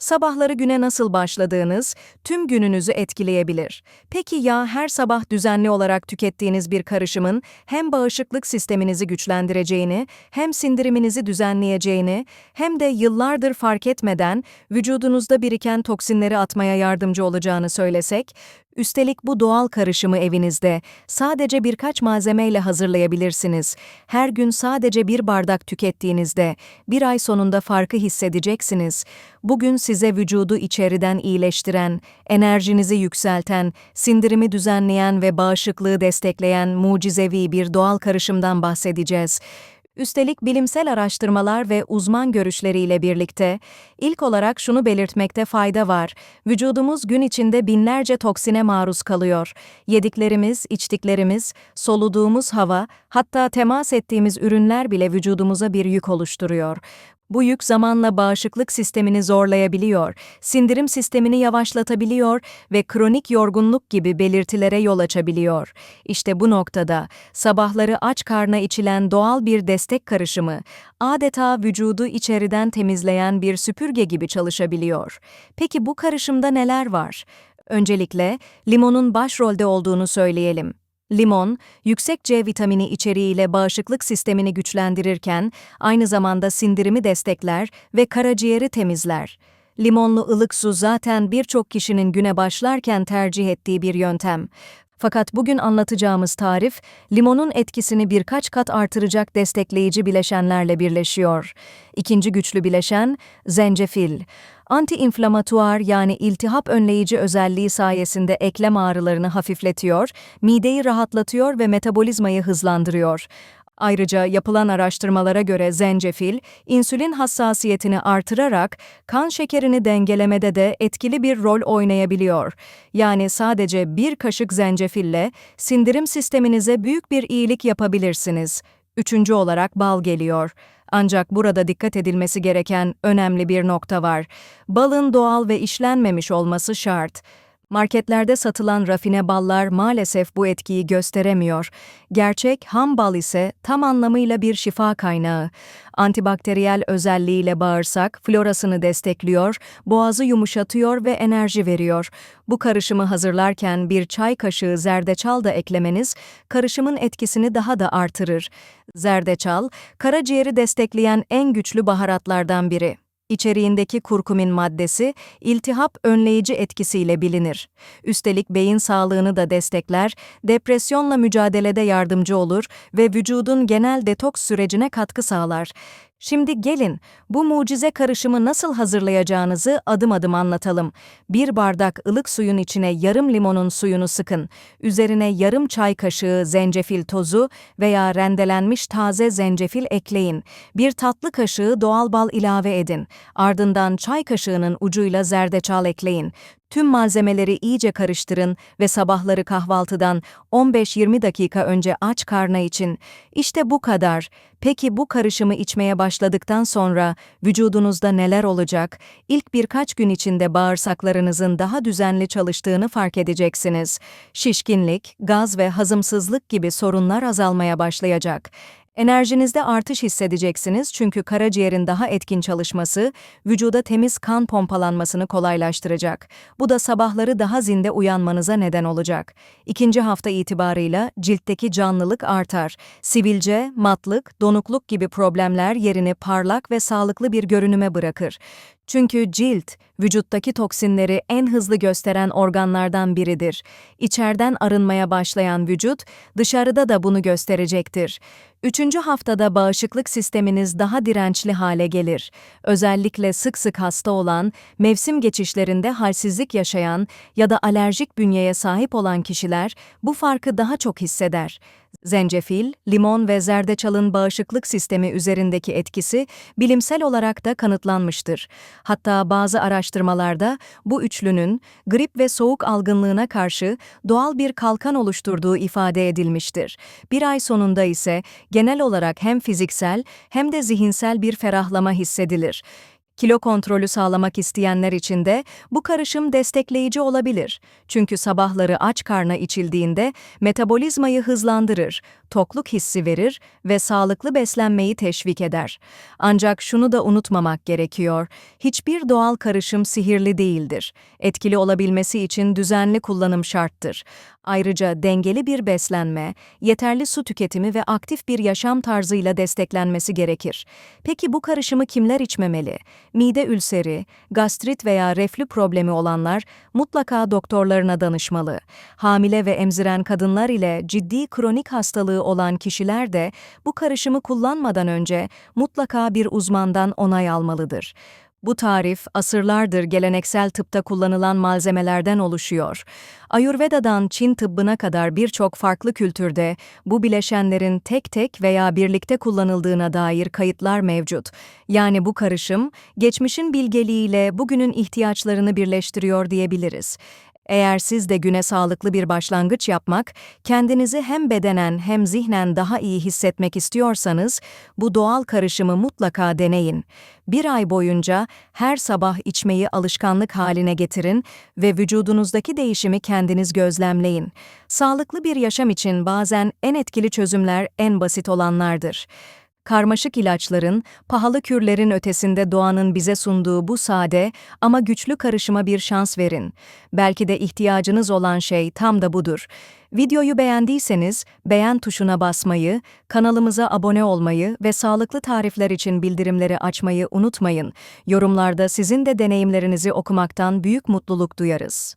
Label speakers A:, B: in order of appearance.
A: sabahları güne nasıl başladığınız tüm gününüzü etkileyebilir. Peki ya her sabah düzenli olarak tükettiğiniz bir karışımın hem bağışıklık sisteminizi güçlendireceğini, hem sindiriminizi düzenleyeceğini, hem de yıllardır fark etmeden vücudunuzda biriken toksinleri atmaya yardımcı olacağını söylesek, Üstelik bu doğal karışımı evinizde sadece birkaç malzemeyle hazırlayabilirsiniz. Her gün sadece bir bardak tükettiğinizde bir ay sonunda farkı hissedeceksiniz. Bugün size vücudu içeriden iyileştiren, enerjinizi yükselten, sindirimi düzenleyen ve bağışıklığı destekleyen mucizevi bir doğal karışımdan bahsedeceğiz. Üstelik bilimsel araştırmalar ve uzman görüşleriyle birlikte, ilk olarak şunu belirtmekte fayda var. Vücudumuz gün içinde binlerce toksine maruz kalıyor. Yediklerimiz, içtiklerimiz, soluduğumuz hava, hatta temas ettiğimiz ürünler bile vücudumuza bir yük oluşturuyor. Bu yük zamanla bağışıklık sistemini zorlayabiliyor, sindirim sistemini yavaşlatabiliyor ve kronik yorgunluk gibi belirtilere yol açabiliyor. İşte bu noktada sabahları aç karna içilen doğal bir destek karışımı adeta vücudu içeriden temizleyen bir süpürge gibi çalışabiliyor. Peki bu karışımda neler var? Öncelikle limonun başrolde olduğunu söyleyelim. Limon, yüksek C vitamini içeriğiyle bağışıklık sistemini güçlendirirken aynı zamanda sindirimi destekler ve karaciğeri temizler. Limonlu ılık su zaten birçok kişinin güne başlarken tercih ettiği bir yöntem. Fakat bugün anlatacağımız tarif, limonun etkisini birkaç kat artıracak destekleyici bileşenlerle birleşiyor. İkinci güçlü bileşen, zencefil. Anti-inflamatuar yani iltihap önleyici özelliği sayesinde eklem ağrılarını hafifletiyor, mideyi rahatlatıyor ve metabolizmayı hızlandırıyor. Ayrıca yapılan araştırmalara göre zencefil, insülin hassasiyetini artırarak kan şekerini dengelemede de etkili bir rol oynayabiliyor. Yani sadece bir kaşık zencefille sindirim sisteminize büyük bir iyilik yapabilirsiniz. Üçüncü olarak bal geliyor. Ancak burada dikkat edilmesi gereken önemli bir nokta var. Balın doğal ve işlenmemiş olması şart. Marketlerde satılan rafine ballar maalesef bu etkiyi gösteremiyor. Gerçek ham bal ise tam anlamıyla bir şifa kaynağı. Antibakteriyel özelliğiyle bağırsak florasını destekliyor, boğazı yumuşatıyor ve enerji veriyor. Bu karışımı hazırlarken bir çay kaşığı zerdeçal da eklemeniz karışımın etkisini daha da artırır. Zerdeçal, karaciğeri destekleyen en güçlü baharatlardan biri. İçeriğindeki kurkumin maddesi iltihap önleyici etkisiyle bilinir. Üstelik beyin sağlığını da destekler, depresyonla mücadelede yardımcı olur ve vücudun genel detoks sürecine katkı sağlar. Şimdi gelin, bu mucize karışımı nasıl hazırlayacağınızı adım adım anlatalım. Bir bardak ılık suyun içine yarım limonun suyunu sıkın. Üzerine yarım çay kaşığı zencefil tozu veya rendelenmiş taze zencefil ekleyin. Bir tatlı kaşığı doğal bal ilave edin. Ardından çay kaşığının ucuyla zerdeçal ekleyin. Tüm malzemeleri iyice karıştırın ve sabahları kahvaltıdan 15-20 dakika önce aç karna için. İşte bu kadar. Peki bu karışımı içmeye başladıktan sonra vücudunuzda neler olacak? İlk birkaç gün içinde bağırsaklarınızın daha düzenli çalıştığını fark edeceksiniz. Şişkinlik, gaz ve hazımsızlık gibi sorunlar azalmaya başlayacak. Enerjinizde artış hissedeceksiniz çünkü karaciğerin daha etkin çalışması, vücuda temiz kan pompalanmasını kolaylaştıracak. Bu da sabahları daha zinde uyanmanıza neden olacak. İkinci hafta itibarıyla ciltteki canlılık artar. Sivilce, matlık, donukluk gibi problemler yerini parlak ve sağlıklı bir görünüme bırakır. Çünkü cilt, vücuttaki toksinleri en hızlı gösteren organlardan biridir. İçeriden arınmaya başlayan vücut, dışarıda da bunu gösterecektir. Üçüncü haftada bağışıklık sisteminiz daha dirençli hale gelir. Özellikle sık sık hasta olan, mevsim geçişlerinde halsizlik yaşayan ya da alerjik bünyeye sahip olan kişiler bu farkı daha çok hisseder. Zencefil, limon ve zerdeçalın bağışıklık sistemi üzerindeki etkisi bilimsel olarak da kanıtlanmıştır. Hatta bazı araştırmalarda bu üçlünün grip ve soğuk algınlığına karşı doğal bir kalkan oluşturduğu ifade edilmiştir. Bir ay sonunda ise genel olarak hem fiziksel hem de zihinsel bir ferahlama hissedilir. Kilo kontrolü sağlamak isteyenler için de bu karışım destekleyici olabilir. Çünkü sabahları aç karna içildiğinde metabolizmayı hızlandırır, tokluk hissi verir ve sağlıklı beslenmeyi teşvik eder. Ancak şunu da unutmamak gerekiyor. Hiçbir doğal karışım sihirli değildir. Etkili olabilmesi için düzenli kullanım şarttır. Ayrıca dengeli bir beslenme, yeterli su tüketimi ve aktif bir yaşam tarzıyla desteklenmesi gerekir. Peki bu karışımı kimler içmemeli? Mide ülseri, gastrit veya reflü problemi olanlar mutlaka doktorlarına danışmalı. Hamile ve emziren kadınlar ile ciddi kronik hastalığı olan kişiler de bu karışımı kullanmadan önce mutlaka bir uzmandan onay almalıdır. Bu tarif asırlardır geleneksel tıpta kullanılan malzemelerden oluşuyor. Ayurveda'dan Çin tıbbına kadar birçok farklı kültürde bu bileşenlerin tek tek veya birlikte kullanıldığına dair kayıtlar mevcut. Yani bu karışım geçmişin bilgeliğiyle bugünün ihtiyaçlarını birleştiriyor diyebiliriz. Eğer siz de güne sağlıklı bir başlangıç yapmak, kendinizi hem bedenen hem zihnen daha iyi hissetmek istiyorsanız, bu doğal karışımı mutlaka deneyin. Bir ay boyunca her sabah içmeyi alışkanlık haline getirin ve vücudunuzdaki değişimi kendiniz gözlemleyin. Sağlıklı bir yaşam için bazen en etkili çözümler en basit olanlardır. Karmaşık ilaçların, pahalı kürlerin ötesinde doğanın bize sunduğu bu sade ama güçlü karışıma bir şans verin. Belki de ihtiyacınız olan şey tam da budur. Videoyu beğendiyseniz beğen tuşuna basmayı, kanalımıza abone olmayı ve sağlıklı tarifler için bildirimleri açmayı unutmayın. Yorumlarda sizin de deneyimlerinizi okumaktan büyük mutluluk duyarız.